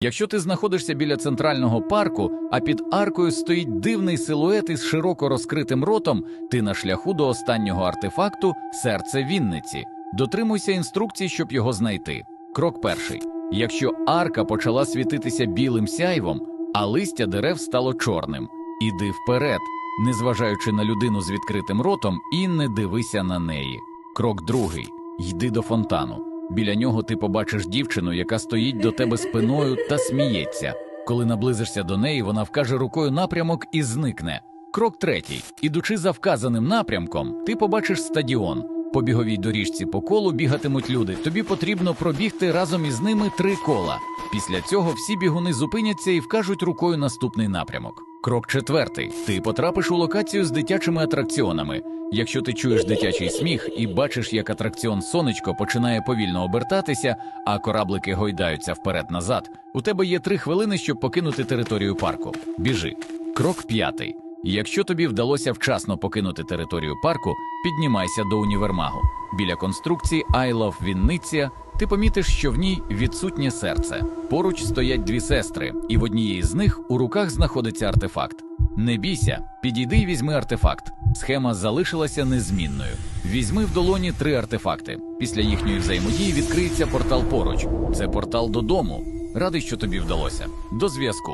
Якщо ти знаходишся біля центрального парку, а під аркою стоїть дивний силует із широко розкритим ротом, ти на шляху до останнього артефакту серце Вінниці. Дотримуйся інструкцій, щоб його знайти. Крок перший: якщо арка почала світитися білим сяйвом, а листя дерев стало чорним, іди вперед, незважаючи на людину з відкритим ротом, і не дивися на неї. Крок другий: йди до фонтану. Біля нього ти побачиш дівчину, яка стоїть до тебе спиною та сміється. Коли наблизишся до неї, вона вкаже рукою напрямок і зникне. Крок третій: ідучи за вказаним напрямком, ти побачиш стадіон. По біговій доріжці по колу бігатимуть люди. Тобі потрібно пробігти разом із ними три кола. Після цього всі бігуни зупиняться і вкажуть рукою наступний напрямок. Крок четвертий: ти потрапиш у локацію з дитячими атракціонами. Якщо ти чуєш дитячий сміх і бачиш, як атракціон сонечко починає повільно обертатися, а кораблики гойдаються вперед-назад, у тебе є три хвилини, щоб покинути територію парку. Біжи. Крок п'ятий. Якщо тобі вдалося вчасно покинути територію парку, піднімайся до універмагу. Біля конструкції I Love Вінниця ти помітиш, що в ній відсутнє серце. Поруч стоять дві сестри, і в однієї з них у руках знаходиться артефакт. Не бійся, підійди і візьми артефакт. Схема залишилася незмінною. Візьми в долоні три артефакти. Після їхньої взаємодії відкриється портал поруч. Це портал додому. Радий, що тобі вдалося. До зв'язку.